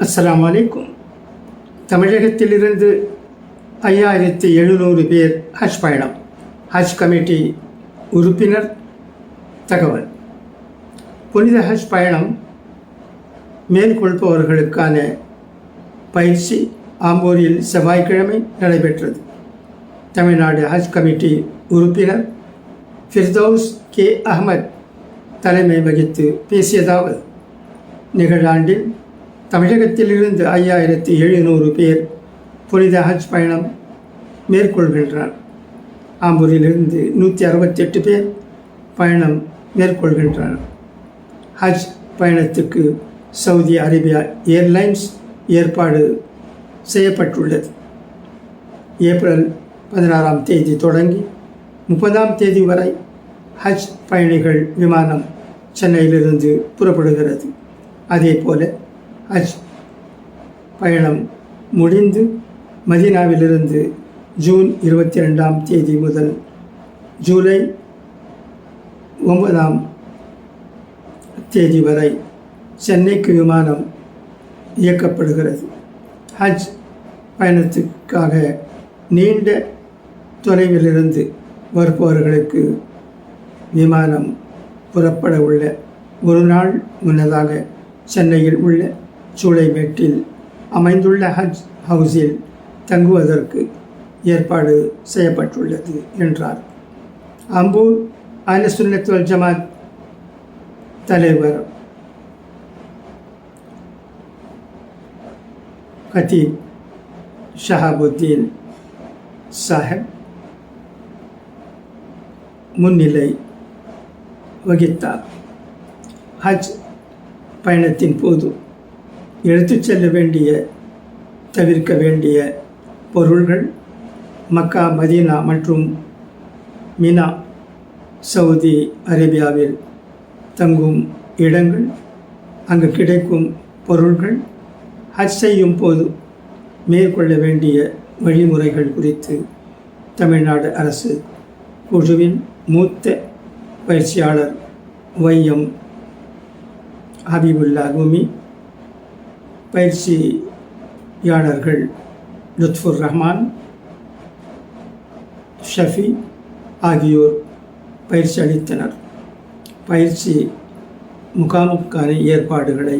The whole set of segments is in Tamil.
அஸ்லாம் வலைக்கும் தமிழகத்திலிருந்து ஐயாயிரத்தி எழுநூறு பேர் ஹஜ் பயணம். ஹஜ் கமிட்டி உறுப்பினர் தகவல். புனித ஹஜ் பயணம் மேற்கொள்பவர்களுக்கான பயிற்சி ஆம்பூரில் செவ்வாய்க்கிழமை நடைபெற்றது. தமிழ்நாடு ஹஜ் கமிட்டி உறுப்பினர் ஃபிர்தௌஸ் கே அகமத் தலைமை வகித்து பேசியதாவது. நிகழாண்டில் தமிழகத்திலிருந்து ஐயாயிரத்தி எழுநூறு பேர் புனித ஹஜ் பயணம் மேற்கொள்கின்றனர். ஆம்பூரிலிருந்து நூற்றி அறுபத்தெட்டு பேர் பயணம் மேற்கொள்கின்றனர். ஹஜ் பயணத்துக்கு சவுதி அரேபியா ஏர்லைன்ஸ் ஏற்பாடு செய்யப்பட்டுள்ளது. ஏப்ரல் பதினாறாம் தேதி தொடங்கி முப்பதாம் தேதி வரை ஹஜ் பயணிகள் விமானம் சென்னையிலிருந்து புறப்படுகிறது. அதே போல ஹஜ் பயணம் முடிந்து மதீனாவிலிருந்து ஜூன் இருபத்தி ரெண்டாம் தேதி முதல் ஜூலை ஒன்பதாம் தேதி வரை சென்னைக்கு விமானம் இயக்கப்படுகிறது. ஹஜ் பயணத்துக்காக நீண்ட தொலைவிலிருந்து வருபவர்களுக்கு விமானம் புறப்பட உள்ள ஒரு நாள் முன்னதாக சென்னையில் உள்ள சூளைமேட்டில் அமைந்துள்ள ஹஜ் ஹவுஸில் தங்குவதற்கு ஏற்பாடு செய்யப்பட்டுள்ளது என்றார். அம்பூர் அனசுன்னத்துவல் ஜமாத் தலைவர் கத்தீப் ஷஹாபுத்தீன் சாஹிப் முன்னிலை வகித்தார். ஹஜ் பயணத்தின் போது எடுத்துச் செல்ல வேண்டிய தவிர்க்க வேண்டிய பொருள்கள் மக்கா மதீனா மற்றும் மினா சவுதி அரேபியாவில் தங்கும் இடங்கள். அங்கு கிடைக்கும் பொருள்கள் ஹஜ் செய்யும் போது மேற்கொள்ள வேண்டிய வழிமுறைகள் குறித்து தமிழ்நாடு அரசு குழுவின் மூத்த பயிற்சியாளர் வையம் ஹபீபுல்லா குமி பயிற்சியாளர்கள் லுத்ஃபுர் ரஹ்மான் ஷஃபி ஆகியோர் பயிற்சி அளித்தனர். பயிற்சி முகாமுக்கான ஏற்பாடுகளை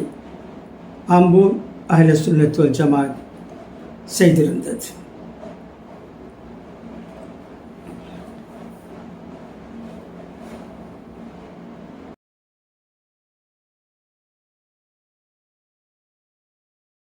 ஆம்பூர் அஹ்ல சுன்னத்துவல் ஜமாத் செய்திருந்தது.